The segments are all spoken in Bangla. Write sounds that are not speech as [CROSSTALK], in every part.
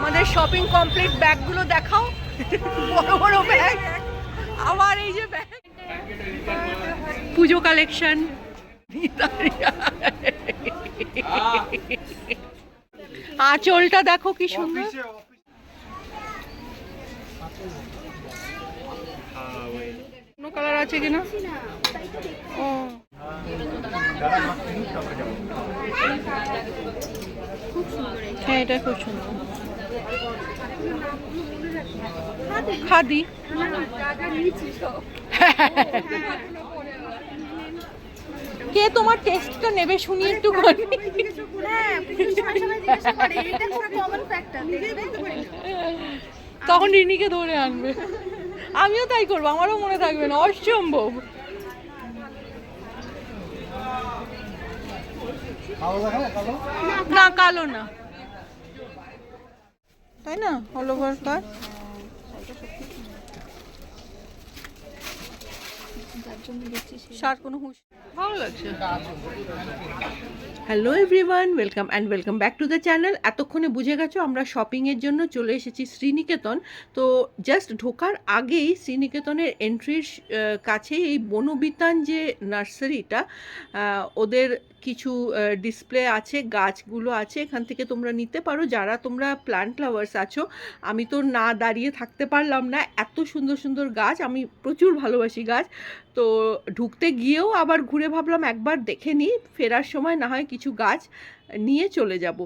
আমাদের শপিং কমপ্লিট ব্যাগগুলো দেখাও। বড় বড় ব্যাগ। আবার এই যে ব্যাগ। পুজো কালেকশন আঁচলটা দেখো কি সুন্দর। কালার আছে কিনা? ও। হ্যাঁ এটা খুব সুন্দর। খাদি। কে তোমার টেস্টটা নেবে শুনি একটু করে তখন রিনিকে ধরে আনবে। আমিও তাই করব আমারও মনে থাকবে না অসম্ভব। না কালো না। তাই না? অল ওভার লাগছে। Hello everyone welcome and welcome back to the channel এতক্ষণে বুঝে গেছো আমরা শপিংয়ের জন্য চলে এসেছি শ্রীনিকেতন। তো জাস্ট ঢোকার আগেই শ্রীনিকেতনের এন্ট্রির কাছেই এই বনবিতান যে নার্সারিটা ওদের কিছু ডিসপ্লে আছে, গাছগুলো আছে, এখান থেকে তোমরা নিতে পারো। যারা তোমরা প্ল্যান্ট লাভার্স আছো, আমি তো না দাঁড়িয়ে থাকতে পারলাম না। এত সুন্দর সুন্দর গাছ, আমি প্রচুর ভালোবাসি গাছ। তো ঢুকতে গিয়েও আবার ঘুরে ভাবলাম একবার দেখে নিই, ফেরার সময় না হয় কিছু গাছ নিয়ে চলে যাব।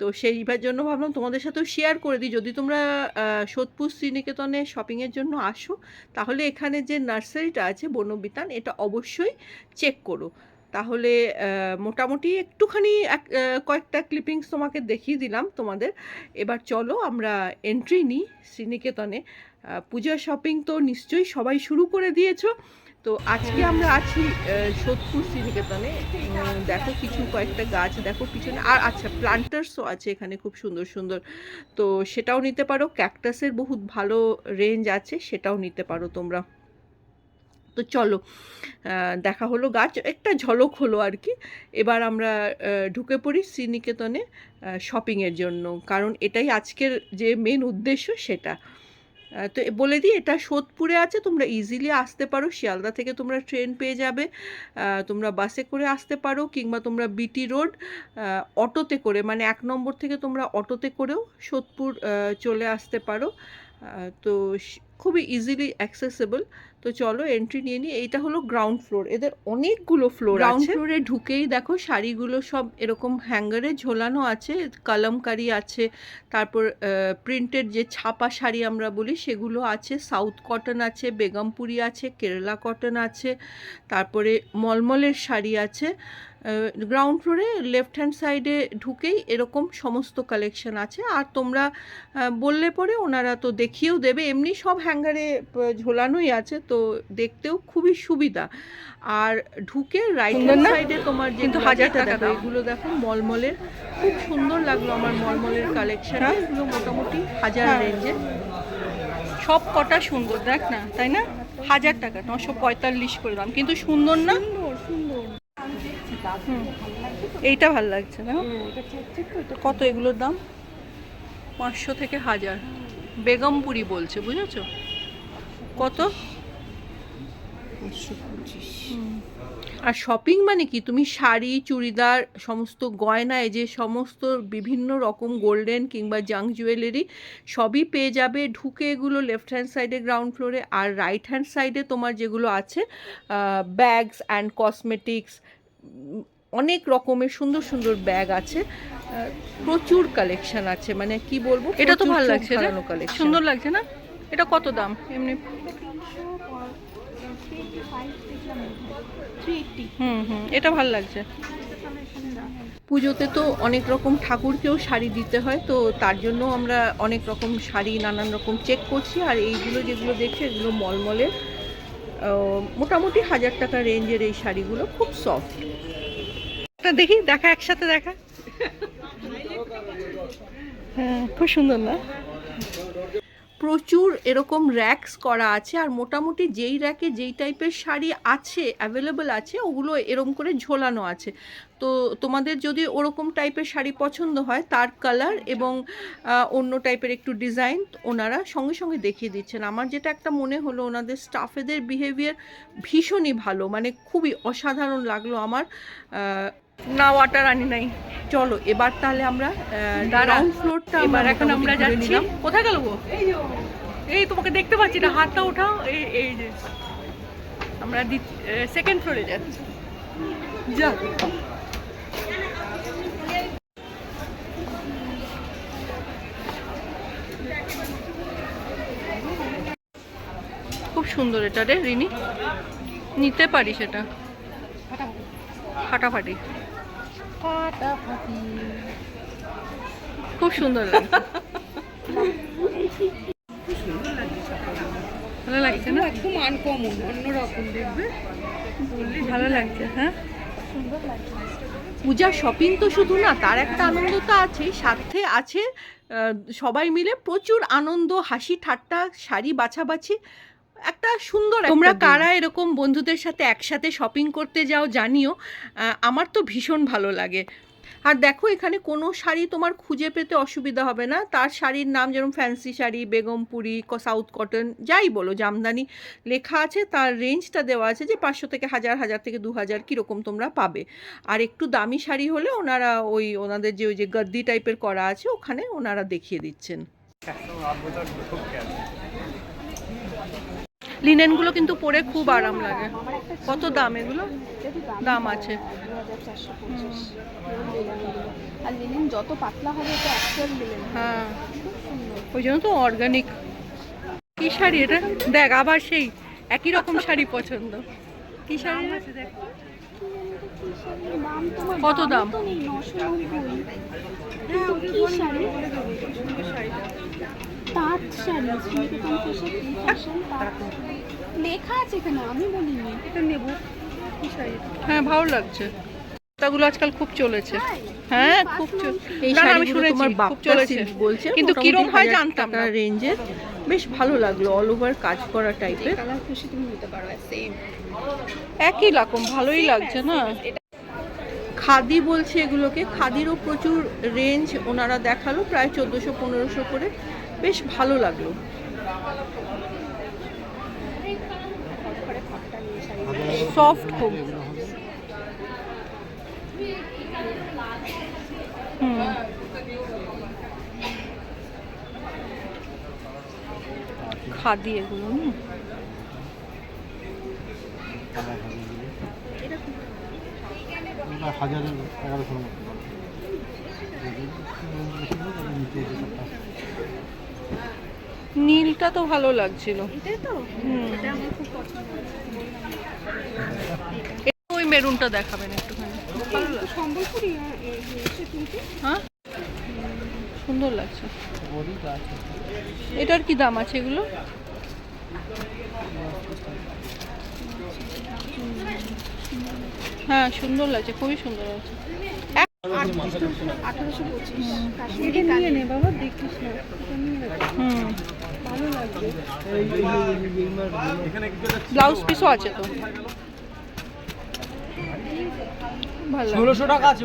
তো সেইবার জন্য ভাবলাম তোমাদের সাথেও শেয়ার করে দিই। যদি তোমরা সোদপুর শ্রীনিকেতনে শপিংয়ের জন্য আসো, তাহলে এখানে যে নার্সারিটা আছে, বনবিতান, এটা অবশ্যই চেক করো। তাহলে মোটামুটি একটুখানি এক কয়েকটা ক্লিপিংস তোমাকে দেখিয়ে দিলাম তোমাদের। এবার চলো আমরা এন্ট্রি নিই শ্রীনিকেতনে। পূজা শপিং তো নিশ্চয়ই সবাই শুরু করে দিয়েছ। তো আজকে আমরা আছি সোদপুর শ্রীনিকেতনে। দেখো কিছু কয়েকটা গাছ, দেখো পিছনে, আর আচ্ছা প্লান্টার্সও আছে এখানে খুব সুন্দর সুন্দর। তো সেটাও নিতে পারো। ক্যাকটাসের বহুত ভালো রেঞ্জ আছে, সেটাও নিতে পারো তোমরা। তো চলো দেখা হলো গাছ, একটা ঝলক হলো আর কি। এবার আমরা ঢুকে পড়ি শ্রীনিকেতনে শপিংয়ের জন্য, কারণ এটাই আজকের যে মেন উদ্দেশ্য সেটা। তো বলে দিই, এটা সোদপুরে আছে, তোমরা ইজিলি আসতে পারো, শিয়ালদা থেকে তোমরা ট্রেন পেয়ে যাবে। তোমরা বাসে করে আসতে পারো, কিংবা তোমরা বিটি রোড অটোতে করে মানে এক নম্বর থেকে তোমরা অটোতে করেও সোদপুর চলে আসতে পারো। তো খুবই ইজিলি অ্যাক্সেসেবল তো চলো এন্ট্রি নিয়ে নিই। এইটা হলো গ্রাউন্ড ফ্লোর এদের অনেকগুলো ফ্লোর গ্রাউন্ড ফ্লোরে ঢুকেই দেখো শাড়িগুলো সব এরকম হ্যাঙ্গারে ঝোলানো আছে কলমকারি আছে তারপর প্রিন্টেড যে ছাপা শাড়ি আমরা বলি সেগুলো আছে। সাউথ কটন আছে বেগমপুরি আছে কেরালা কটন আছে তারপরে মলমলের শাড়ি আছে। গ্রাউন্ড ফ্লোরে লেফট হ্যান্ড সাইডে ঢুকেই এরকম সমস্ত কালেকশন আছে। আর তোমরা বললে পরে ওনারা তো দেখিয়েও দেবে। এমনি সব হ্যাঙ্গারে ঝোলানোই আছে তো দেখতেও খুবই সুবিধা। আর ঢুকে রাইট হ্যান্ড সাইডে তোমার যে কিন্তু হাজার টাকা। এগুলো দেখো মলমলের খুব সুন্দর লাগল আমার মলমলের কালেকশন হ্যাঁ? এগুলো মোটামুটি হাজার হ্যাঁ। রেঞ্জে সব কটা সুন্দর দেখ না তাই না? হাজার টাকা নশো পঁয়তাল্লিশ করে দাম। কিন্তু সুন্দর না। এইটা ভালো লাগছে না? কত এগুলোর দাম? পাঁচশো থেকে হাজার। বেগমপুরি বলছে, বুঝেছ? কত? আর শপিং মানে কি? তুমি শাড়ি, চুড়িদার, সমস্ত গয়না, এই যে সমস্ত বিভিন্ন রকম গোল্ডেন কিংবা জাং জুয়েলারি সবই পেয়ে যাবে। ঢুকে এগুলো লেফট হ্যান্ড সাইডে গ্রাউন্ড ফ্লোরে আর রাইট হ্যান্ড সাইডে তোমার যেগুলো আছে ব্যাগস অ্যান্ড কসমেটিক্স অনেক রকমের সুন্দর সুন্দর ব্যাগ আছে প্রচুর কালেকশন আছে মানে কি বলব এটা তো ভালো লাগছে সুন্দর লাগছে না? এটা কত দাম? এমনি? হুম হুম এটা ভালো লাগছে। পুজোতে তো অনেক রকম ঠাকুরকেও শাড়ি দিতে হয় তো তার জন্য আমরা অনেক রকম শাড়ি নানান রকম চেক করছি আর এইগুলো যেগুলো দেখছি এগুলো মলমলের মোটামুটি হাজার টাকা রেঞ্জের এই শাড়িগুলো খুব সফট দেখি, দেখা একসাথে দেখা। হ্যাঁ খুব সুন্দর না? প্রচুর এরকম র্যাকস করা আছে, আর মোটামুটি যেই র্যাকে যেই টাইপের শাড়ি আছে অ্যাভেলেবল আছে, ওগুলো এরকম করে ঝোলানো আছে। তো তোমাদের যদি ওরকম টাইপের শাড়ি পছন্দ হয়, তার কালার এবং অন্য টাইপের একটু ডিজাইন ওনারা সঙ্গে সঙ্গে দেখিয়ে দিচ্ছেন। আমার যেটা একটা মনে হলো, ওনাদের স্টাফেদের বিহেভিয়ার ভীষণই ভালো মানে খুবই অসাধারণ লাগল আমার না ওয়াটার আনি নাই। চলো এবার তাহলে আমরা। গ্রাউন্ড ফ্লোরটা এবার এখন আমরা যাচ্ছি। কোথায় গেল গো? এই তোমাকে দেখতে পাচ্ছি না হাতটা ওঠাও এই এই যে। আমরা সেকেন্ড ফ্লোরে যাচ্ছি। যা খুব সুন্দর এটা রে রিনি নিতে পারি সেটা ফাটাফাটি। খুব সুন্দর লাগছে। ভালো লাগছে না? একদম আনকমন অন্যরকম দেখবে? ভালো লাগছে হ্যাঁ? পূজা শপিং তো শুধু না তার একটা আনন্দ তো আছেই সাথে আছে সবাই মিলে প্রচুর আনন্দ হাসি ঠাট্টা শাড়ি বাছাবাছি একটা সুন্দর তোমরা কারা এরকম বন্ধুদের সাথে একসাথে শপিং করতে যাও জানিও আমার তো ভীষণ ভালো লাগে। আর দেখো এখানে কোনো শাড়ি তোমার খুঁজে পেতে অসুবিধা হবে না। তার শাড়ির নাম যেরকম ফ্যান্সি শাড়ি বেগমপুরি ক- সাউথ কটন যাই বলো জামদানি লেখা আছে তার রেঞ্জটা দেওয়া আছে যে পাঁচশো থেকে হাজার হাজার থেকে দু হাজার কীরকম তোমরা পাবে। আর একটু দামি শাড়ি হলে ওনারা ওই ওনাদের যে ওই যে গদ্দি টাইপের করা আছে ওখানে ওনারা দেখিয়ে দিচ্ছেন। লিনেনগুলো কিন্তু পরে খুব আরাম লাগে। কত দাম এগুলো? দাম আছে। আর লিনেন যত পাতলা হবে তো অ্যাকচুয়াল লিনেন হ্যাঁ। ওই জন্য তো অর্গানিক কি শাড়ি এটা? দেখ আবার সেই একই রকম শাড়ি পছন্দ। কি শাড়ি আছে দেখ। কত দাম? কিন্তু কি শাড়ি? তাঁত শাড়ি শ্রীনিকেতন ফ্যাশন ফ্যাশন তাঁত লেখা আছে এখানে আমি বলিনি। এটা নেব। হ্যাঁ ভালো লাগছে। তাগুলো আজকাল খুব চলেছে। হ্যাঁ খুব এই আমি শুনেছি, খুব চলেছে। বলছে কিন্তু কিরম হয় জানতাম না। রেঞ্জের। বেশ ভালো লাগল অল ওভার কাজ করা টাইপের খুশি তুমি নিতে পারো সেম একই রকম ভালোই লাগছে না? খাদি বলছে এগুলোকে। খাদিরও প্রচুর রেঞ্জ ওনারা দেখাল প্রায় চোদ্দোশো পনেরোশো করে। বেশ ভালো লাগল। সফট খুব খাদি এগুলো হাজারের এগারোশোর নীলটা তো ভালো লাগছিল। এটাই তো? হুম। এটা আমার খুব পছন্দ। ওই মেরুনটা দেখাবেন একটুখানি। ভালো লাগছে। কিন্তু। হ্যাঁ? সুন্দর লাগছে। এটার কি দাম আছে এগুলো? হ্যাঁ সুন্দর লাগছে খুবই সুন্দর লাগছে। আঠারোশো পঁচিশ। কাশ্মীরি কানে নে বাবা দেখিস না। হুম। ভালো লাগবে। ব্লাউজ পিসও আছে তো। ভালো। ষোলোশো টাকা আছে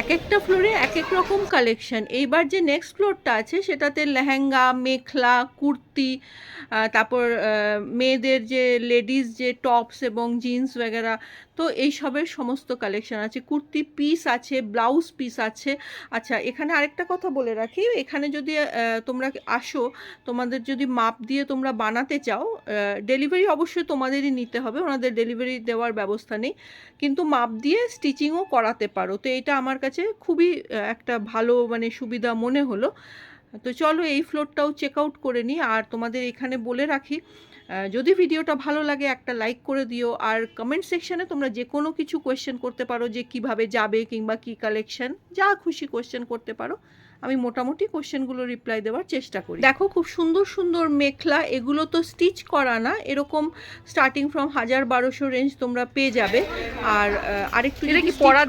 এক একটা ফ্লোরে এক এক রকম কালেকশন এইবার যে নেক্সট ফ্লোরটা আছে, সেটাতে লেহেঙ্গা, মেখলা, কুর্তি তারপর মেয়েদের যে লেডিস যে টপস এবং জিন্স ওয়াগেরা তো এই সবের সমস্ত কালেকশন আছে। কুর্তি পিস আছে ব্লাউজ পিস আছে। আচ্ছা এখানে আরেকটা কথা বলে রাখি। এখানে যদি তোমরা আসো, তোমাদের যদি মাপ দিয়ে তোমরা বানাতে চাও ডেলিভারি অবশ্যই তোমাদেরই নিতে হবে। ওনাদের ডেলিভারি দেওয়ার ব্যবস্থা নেই। কিন্তু মাপ দিয়ে স্টিচিংও করাতে পারো। তো এটা আমার কাছে খুবই একটা ভালো মানে সুবিধা মনে হলো। তো চলো এই ফ্লোরটাও চেক আউট করে নিই। আর তোমাদের এখানে বলে রাখি যদি ভিডিওটা ভালো লাগে একটা লাইক করে দিও। আর কমেন্ট সেকশানে তোমরা যে কোনো কিছু কোয়েশ্চেন করতে পারো যে কীভাবে যাবে কিংবা কি কালেকশন যা খুশি কোয়েশ্চেন করতে পারো। আমি মোটামুটি কোশ্চেনগুলো রিপ্লাই দেওয়ার চেষ্টা করি। দেখো খুব সুন্দর সুন্দর মেখলা এগুলো তো স্টিচ করা না এরকম স্টার্টিং ফ্রম হাজার বারোশো রেঞ্জ তোমরা পেয়ে যাবে। আর আরেকটু কি করা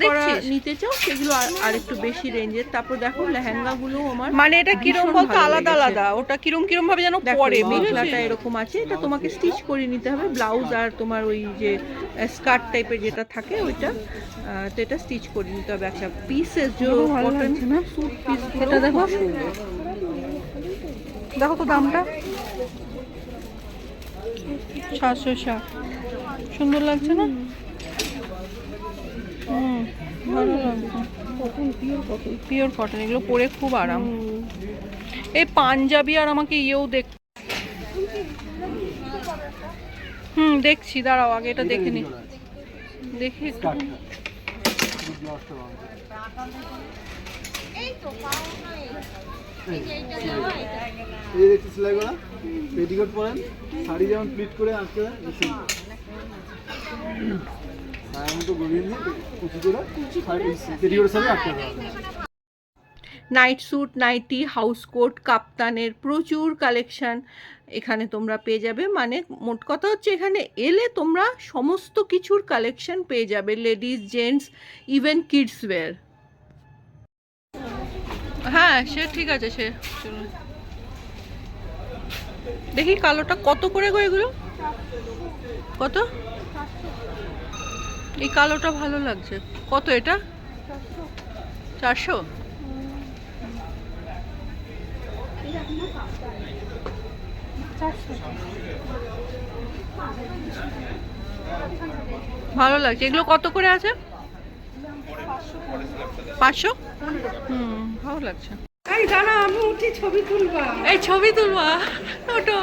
নিতে চাও সেগুলো আরেকটু বেশি রেঞ্জের তারপর দেখো লেহেঙ্গাগুলো আমার মানে এটা কিরম বলতো আলাদা আলাদা? ওটা কিরম কিরম ভাবে যেন পরে মেখলাটা এরকম আছে এটা তোমাকে স্টিচ করে নিতে হবে। ব্লাউজ আর তোমার ওই যে স্কার্ট টাইপের যেটা থাকে ওইটা তো এটা স্টিচ করে নিতে হবে। একটা পিসেস যে কটন স্যুট পিস এটা দেখো। দেখো তো দামটা। সাতশো ষাট। সুন্দর লাগছে না? হুম, ভালো পিওর এগুলো পরে খুব আরাম। এই পাঞ্জাবি আর আমাকে ইয়েও দেখ হুম, দেখছি, দাঁড়াও, আগে এটা দেখে নি। দেখি। এই দেখছি পেটিকোট পরেন। শাড়ি যেমন প্লিট করে night suit, nightie, house coat, কাপ্তানের প্রচুর কালেকশন এখানে তোমরা পেয়ে যাবে। মানে মোট কথা হচ্ছে এখানে এলে তোমরা সমস্ত কিছুর কালেকশন পেয়ে যাবে। Ladies, gents even kids wear হ্যাঁ সে ঠিক আছে, সে চলুন। দেখি কালোটা কত করে গো এগুলো? কত? এই কালোটা ভালো লাগছে। কত এটা? চারশো? ভালো লাগছে। এগুলো কত করে আছে? পাঁচশো? হুম। ভালো লাগছে। এই দাঁড়া আমি উঠি ছবি তুলবা। এই ছবি তুলবা ওটো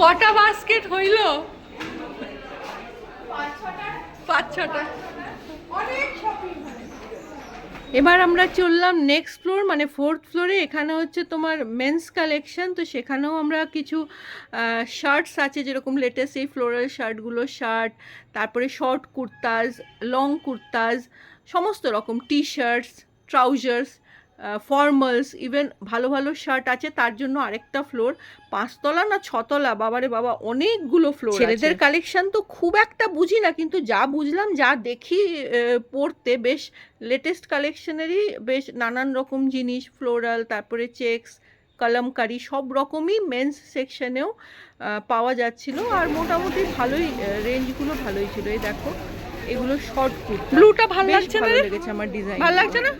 কটা বাস্কেট হইল? পাঁচ ছটা। এবার আমরা চললাম নেক্সট ফ্লোর মানে ফোর্থ ফ্লোরে এখানে হচ্ছে তোমার মেন্স কালেকশন তো সেখানেও আমরা কিছু শার্টস আছে যেরকম লেটেস্ট এই ফ্লোরাল শার্টগুলো শার্ট তারপরে শর্ট কুর্তাজ লং কুর্তাজ সমস্ত রকম T shirts trousers formals even ভালো ভালো শার্ট আছে তার জন্য আরেকটা ফ্লোর পাঁচতলা না ছতলা? বাবারে বাবা অনেকগুলো ফ্লোর ছেলেদের কালেকশন তো খুব একটা বুঝি না কিন্তু যা বুঝলাম যা দেখি পড়তে বেশ লেটেস্ট কালেকশনেরই বেশ নানান রকম জিনিস ফ্লোরাল তারপরে চেকস কলমকারি সব রকমই মেন্স সেকশনেও পাওয়া যাচ্ছিল। আর মোটামুটি ভালোই রেঞ্জগুলো ভালোই ছিল। এই দেখো এগুলো শর্ট কুর্তা। ব্লুটা ভালো লাগছে না? লেগেছে আমার ডিজাইন ভালো লাগছে না?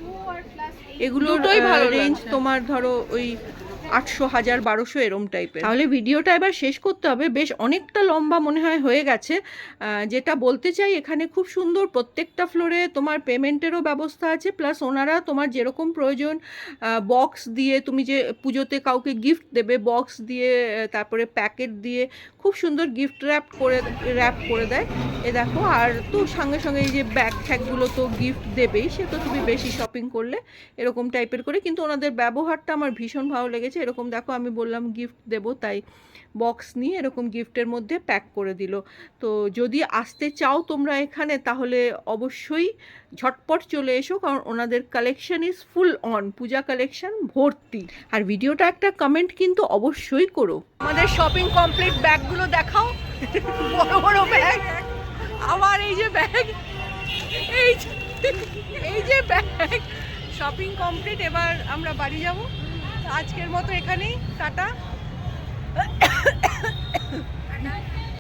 এগুলো রেঞ্জ তোমার ধরো ওই আটশো হাজার, বারোশো এরম টাইপের তাহলে ভিডিওটা এবার শেষ করতে হবে। বেশ অনেকটা লম্বা মনে হয় হয়ে গেছে। যেটা বলতে চাই, এখানে খুব সুন্দর প্রত্যেকটা ফ্লোরে তোমার পেমেন্টেরও ব্যবস্থা আছে। প্লাস ওনারা তোমার যেরকম প্রয়োজন বক্স দিয়ে তুমি যে পুজোতে কাউকে গিফট দেবে বক্স দিয়ে তারপরে প্যাকেট দিয়ে খুব সুন্দর গিফট র্যাপ করে র্যাপ করে দেয়। এ দেখো, আর তো সঙ্গে সঙ্গে এই যে ব্যাগ ট্যাগগুলো তো গিফট দেবেই, সে তো তুমি বেশি শপিং করলে এরকম টাইপের করে। কিন্তু ওনাদের ব্যবহারটা আমার ভীষণ ভালো লেগেছে। এরকম দেখো আমি বললাম গিফট দেবো, তাই বক্স নিয়ে এরকম গিফটের মধ্যে প্যাক করে দিল। তো যদি আসতে চাও তোমরা এখানে, তাহলে অবশ্যই ঝটপট চলে এসো, কারণ ওনাদের collection is full on puja collection ভর্তি। আর ভিডিওটা একটা কমেন্ট কিন্তু অবশ্যই করো। আমাদের শপিং কমপ্লিট ব্যাগগুলো দেখাও। বড় বড় ব্যাগ আমার এই যে ব্যাগ এই যে ব্যাগ শপিং কমপ্লিট এবার আমরা বাড়ি যাব। আজকের মতো এখানেই টাটা। [COUGHS]